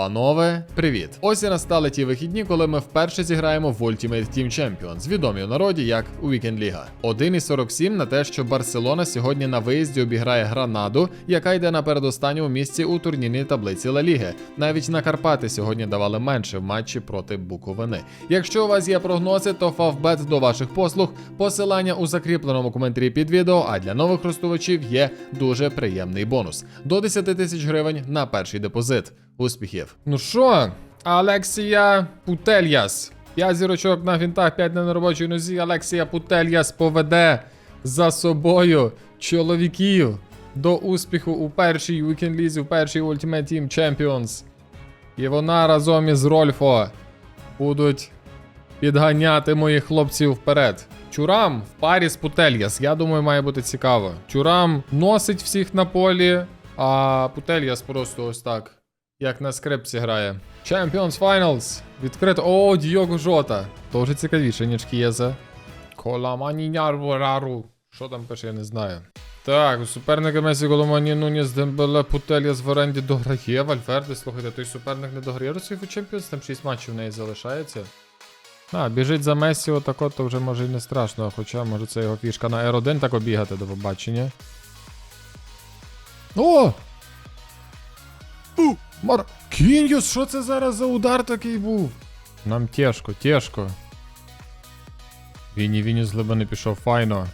Панове, привіт! Ось і настали ті вихідні, коли ми вперше зіграємо в Ultimate Team Champions, відомі у народі як Weekend Ліга. 1,47 на те, що Барселона сьогодні на виїзді обіграє Гранаду, яка йде на передостанньому місці у турнірній таблиці Ла Ліги. Навіть на Карпати сьогодні давали менше в матчі проти Буковини. Якщо у вас є прогнози, то Фавбет до ваших послуг. Посилання у закріпленому коментарі під відео. А для нових користувачів є дуже приємний бонус до 10 тисяч гривень на перший депозит. Успіхів! Ну що, Алексія Путельяс. 5 зірочок на фінтах, 5 на робочій нозі. Алексія Путельяс поведе за собою чоловіків до успіху у першій Weekend Лізі, у першій Ultimate Team Champions. І вона разом із Рольфо будуть підганяти моїх хлопців вперед. Чурам в парі з Путельяс. Я думаю, має бути цікаво. Чурам носить всіх на полі, а Путельяс просто ось так. Як на скрипці грає. Champions Finals. Відкрито. О, Діого Жота. То вже цікавіше, ніж Кієза. Коламаніняр Що там пише, я не знаю. Так, у суперника Месі Коломані Нуніс Дембеле Путельяс в оренді дограє. Вальферде, слухайте, той суперник не дограє до своїх Champions, там 6 матчів в неї залишається. А, біжить за Месі отако, то вже може і не страшно, хоча може це його фішка на R1 так обігати до побачення. О! У! Мар... Кіньюс, що це зараз за удар такий був? Нам тяжко, тяжко. Віні, Віні з глибини пішов, файно.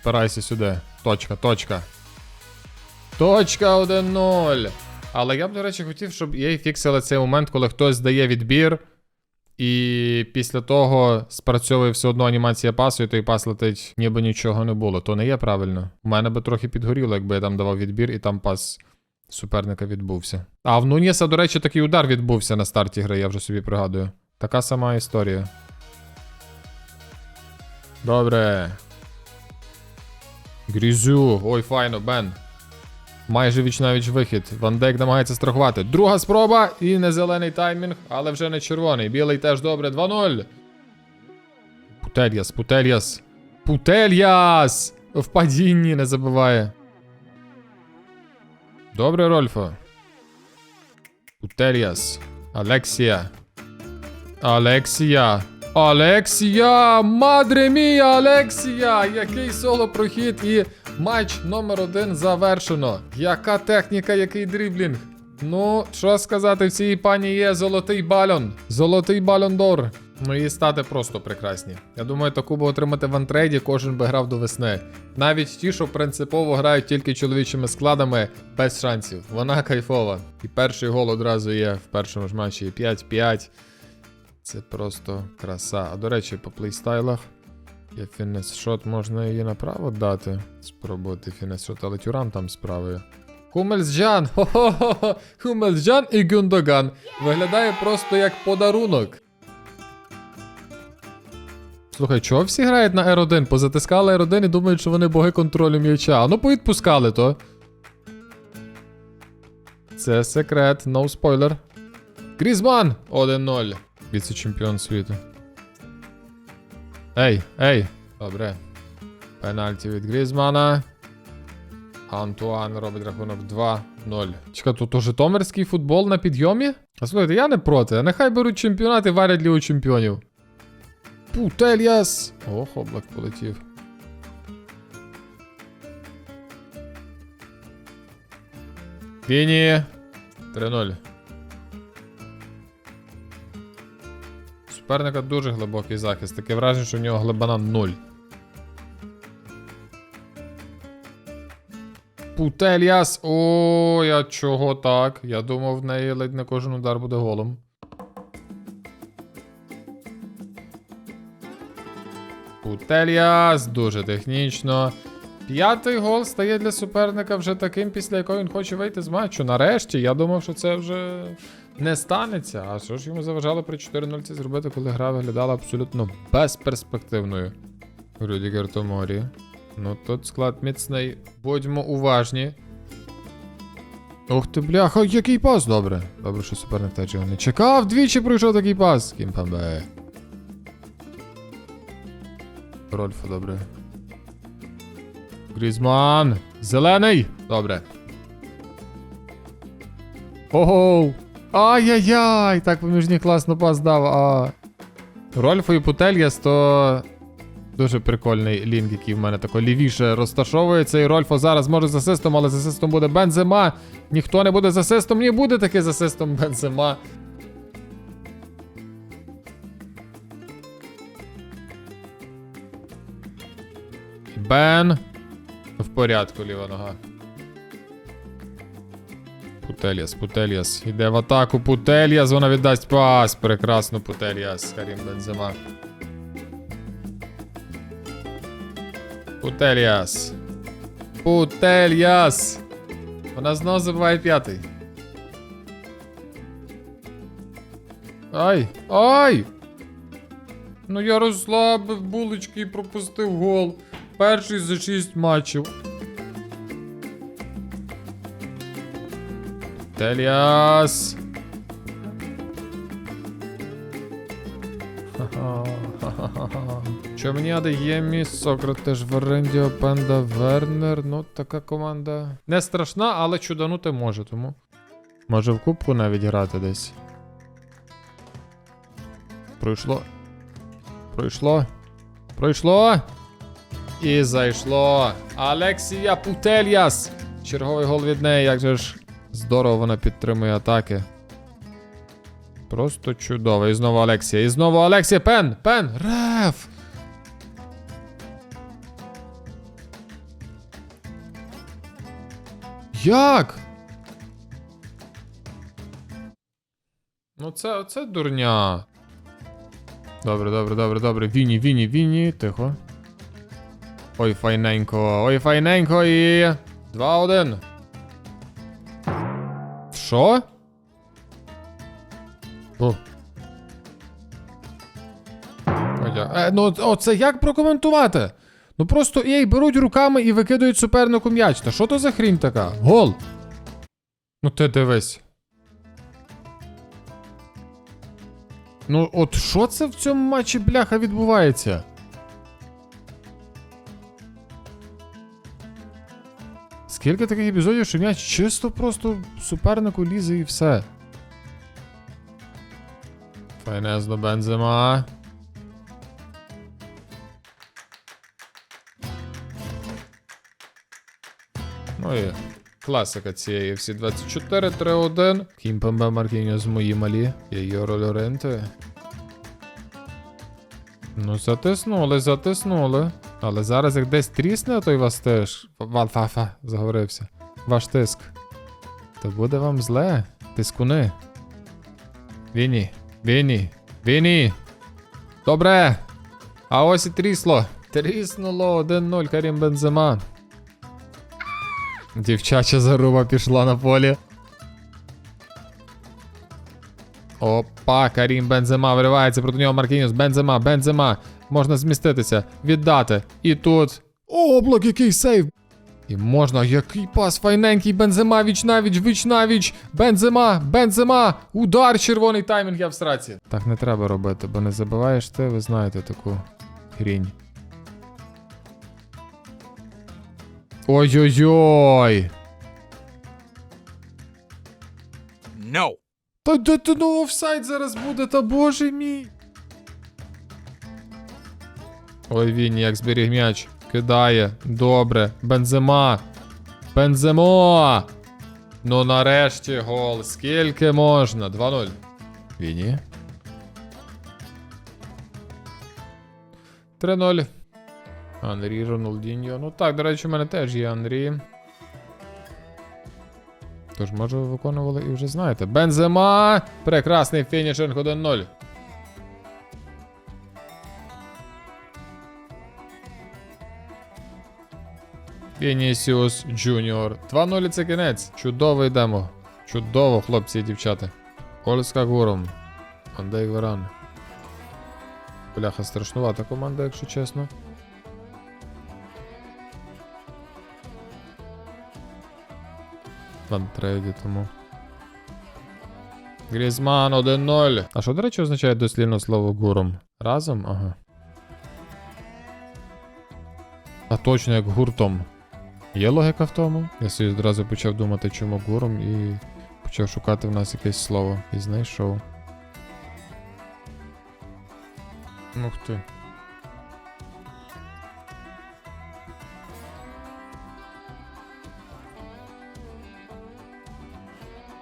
Впирайся сюди. Точка, точка. Точка 1-0. Але я б, до речі, хотів, щоб EA фіксили цей момент, коли хтось здає відбір. І після того спрацьовує все одно анімація пасу, і той пас летить, ніби нічого не було. То не є правильно. У мене би трохи підгоріло, якби я там давав відбір, і там пас суперника відбувся. А в Нуніса, до речі, такий удар відбувся на старті гри, я вже собі пригадую. Така сама історія. Добре. Грізю. Ой, файно, Бен. Майже віч-навіч вихід. Ван Дейк намагається страхувати. Друга спроба і не зелений таймінг, але вже не червоний. Білий теж добре. 2-0. Путельяс, Путельяс. Путельяс! В падінні не забуває. Добре, Рольфо. Путельяс. Алексія. Алексія. Алексія! Мадре мія, Алексія! Який соло прохід і матч номер один завершено. Яка техніка, який дріблінг. Ну, що сказати, в цій пані є золотий бальон. Золотий бальон Ну стати просто прекрасні. Я думаю, таку би отримати в антрейді кожен би грав до весни. Навіть ті, що принципово грають тільки чоловічими складами, без шансів. Вона кайфова. І перший гол одразу є в першому ж матчі 5-5. Це просто краса. А до речі, по плейстайлах є фінес-шот, можна її направо дати. Спробувати фінес-шот, але тюрам там справою. Хумельсджан! Хо-хо-хо! Хумельсджан і Гюндоган. Виглядає просто як подарунок. Слухай, чого всі грають на R1? Позатискали R1 і думають, що вони боги контролю м'яча. А ну повідпускали то. Це секрет, no спойлер. Грізман! 1-0. Віце-чемпіон світу. Ей, ей! Добре. Пенальті від Грізмана. Антуан робить рахунок 2-0. Чекай, тут то житомирський футбол на підйомі? А слухайте, я не проти. Нехай беруть чемпіонати, варять лігу чемпіонів. Путельяс! Ох, облак полетів. Віні. 3-0. Суперника дуже глибокий захист. Таке враження, що в нього глибина 0. Путельяс. О, я чого так? Я думав, в неї ледь не кожен удар буде голом. Путельяс, дуже технічно. П'ятий гол стає для суперника вже таким, після якого він хоче вийти з матчу. Нарешті, я думав, що це вже не станеться. А що ж йому заважало при 4-0 це зробити, коли гра виглядала абсолютно безперспективною. Рюдігер Томорі. Ну тут склад міцний. Будьмо уважні. Ух ти, бляха, який пас, добре. Добре, що суперник теж його не чекав. Двічі пройшов такий пас. Кімпамбе. Рольфа, добре. Грізман. Зелений. Добре. Ого. Ай-яй-яй! Так поміж них класно пас дав. А. Рольфо і Путельяс то дуже прикольний лінк, який в мене тако лівіше розташовується. І Рольфо зараз може з асистом, але з асистом буде Бензема. Ніхто не буде з асистом, не буде таки з асистом Бензема. Бен. В порядку, ліва нога. Путельяс, Путельяс. Іде в атаку Путельяс, вона віддасть пас. Прекрасно Путельяс. Карім Бензема. Путельяс. Путельяс. Вона знову забиває п'ятий. Ай! Ай! Ну я розслабив булочки і пропустив гол. Перший за 6 матчів. Теліас. Що мені Адеємі, Сократеш, Верендіо, Пенда, Вернер. Ну, така команда. Не страшна, але чуданути може, тому. Може в кубку навіть грати десь. Пройшло. Пройшло. Пройшло. І зайшло. Алексія Путельяс. Черговий гол від неї, як же ж здорово вона підтримує атаки. Просто чудово. І знову Алексія. І знову Алексія. Пен! Пен! Реф! Як? Ну це, це дурня. Добре, добре, добре, добре. Віні, Віні, Віні. Тихо. Ой, файненько, ой, файненько і. 2-1. Що? Е, ну, оце як прокоментувати? Ну просто ей, беруть руками і викидають супернику м'яч. Та що то за хрінь така? Гол. Ну ти дивись. Ну, от що це в цьому матчі бляха відбувається? Скільки таких епізодів, що м'яч чисто просто супернику лізе і все. Файнес Бензема. Ну і класика цієї всі 24 3-1. Кімпембе Маркіньос мої малі. Йоро Лоренте. Ну, затиснули, затиснули. Але зараз як десь трісне, то й вас теж. Валфафа, заговорився. Ваш тиск. То буде вам зле, тискуни. Віні, Віні, Віні. Добре. А ось і трісло. Тріснуло 1-0 Карім Бензема. Дівчача заруба пішла на полі. Опа, Карім Бензема виривається проти нього Маркініус. Бензема, Бензема. Можна зміститися, віддати. І тут. Облак, який сейв! І можна, який пас файненький, Бензема, віч навіч, віч навіч, Бензема, Бензема, удар, червоний таймінг, я в сраці. Так не треба робити, бо не забиваєш ти, ви знаєте таку хрінь. Ой-ой-ой! No. Та де ти ну офсайд зараз буде, та боже мій. Ой, він як зберіг м'яч. Кидає. Добре. Бензема. Бенземо. Ну нарешті гол. Скільки можна? 2-0. Віні. 3-0. Анрі, Роналдіньо. Ну так, до речі, у мене теж є Анрі. Тож, може, ви виконували і вже знаєте. Бензема! Прекрасний фінішинг 1-0. Вінісіус Джуніор. 2-0 це кінець. Чудово йдемо. Чудово, хлопці і дівчата. Ольска Гуром. Андей Веран. Бляха, страшнувата команда, якщо чесно. Вантрейді тому. Грізман 1-0. А що, до речі, означає дослівно слово гуром? Разом? Ага. А точно як гуртом. Є логіка в тому? Я собі одразу почав думати, чому гуром і Почав шукати в нас якесь слово і знайшов. Ух ти.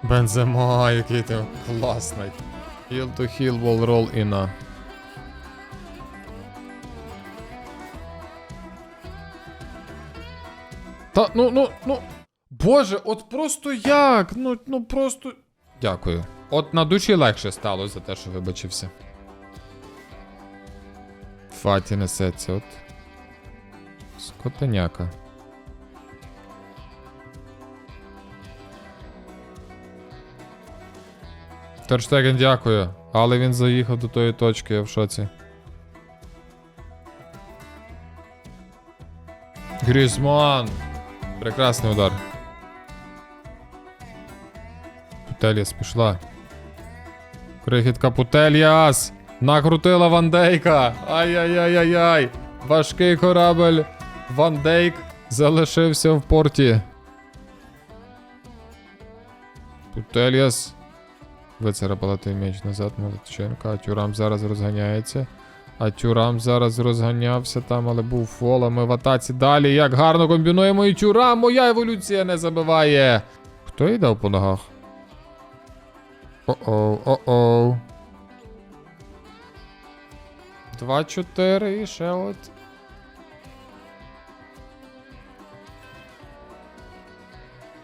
Бензема, який ти класний. Heel to heel wall roll in a. Та ну ну ну. Боже, от просто як? Ну, ну просто. Дякую. От на душі легше стало за те, що вибачився. Фаті несеться, от. Скотеняка. Терштеген дякую, але він заїхав до тої точки, я в шоці. Грізман! Прекрасний удар. Путеліас пішла. Крихітка Путеліас! Накрутила Вандейка! Ай-яй-яй-яй-яй! Важкий корабель. Вандейк залишився в порті. Путеліас. Вицарапала той м'яч назад, Молодченка. Тюрам зараз розганяється. А Тюрам зараз розганявся там, але був фол, а в атаці далі. Як гарно комбінуємо і Тюрам, моя еволюція не забиває. Хто їй дав по ногах? О-оу, о-оу. 2-4 і ще от.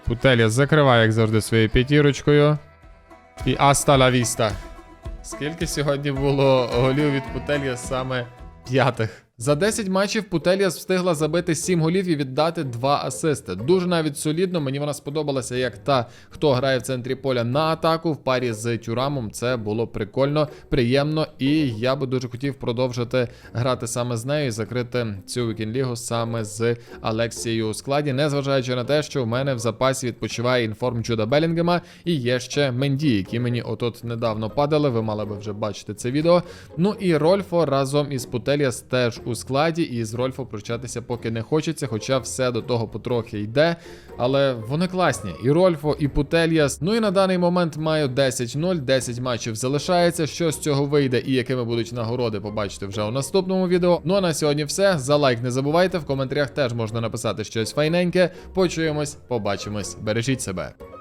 Путелія закриває, як завжди, своєю п'ятірочкою. І аста ла віста. Скільки сьогодні було голів від путелья саме п'ятих? За 10 матчів Путеліас встигла забити 7 голів і віддати 2 асисти. Дуже навіть солідно. Мені вона сподобалася як та, хто грає в центрі поля на атаку в парі з Тюрамом. Це було прикольно, приємно, і я би дуже хотів продовжити грати саме з нею і закрити цю вікінг-лігу саме з Алексією у складі, незважаючи на те, що в мене в запасі відпочиває інформ Джуда Белінгема і є ще Менді, які мені отут недавно падали. Ви мали би вже бачити це відео. Ну і Рольфо разом із Путеліас теж у складі, і з Рольфо прощатися поки не хочеться, хоча все до того потрохи йде. Але вони класні. І Рольфо, і Путельяс. Ну і на даний момент маю 10-0, 10 матчів залишається. Що з цього вийде і якими будуть нагороди, побачите вже у наступному відео. Ну а на сьогодні все. За лайк не забувайте. В коментарях теж можна написати щось файненьке. Почуємось, побачимось. Бережіть себе.